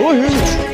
โอ้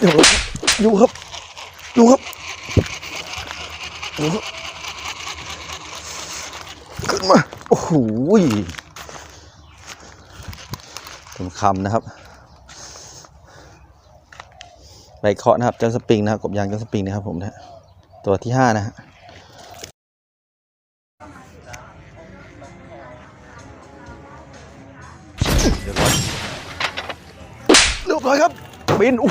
เดี๋ยวอยู่ครับอยู่ครับอยู่ครับ ขึ้นมา โอ้โหเต็มคำนะครับใบเคาะนะครับเจ้าสปริงนะครับกบยางเจ้าสปริงนะครับผมนะฮะตัวที่ห้านะฮะเรียบร้อยเรียบร้อยครับบินโอ้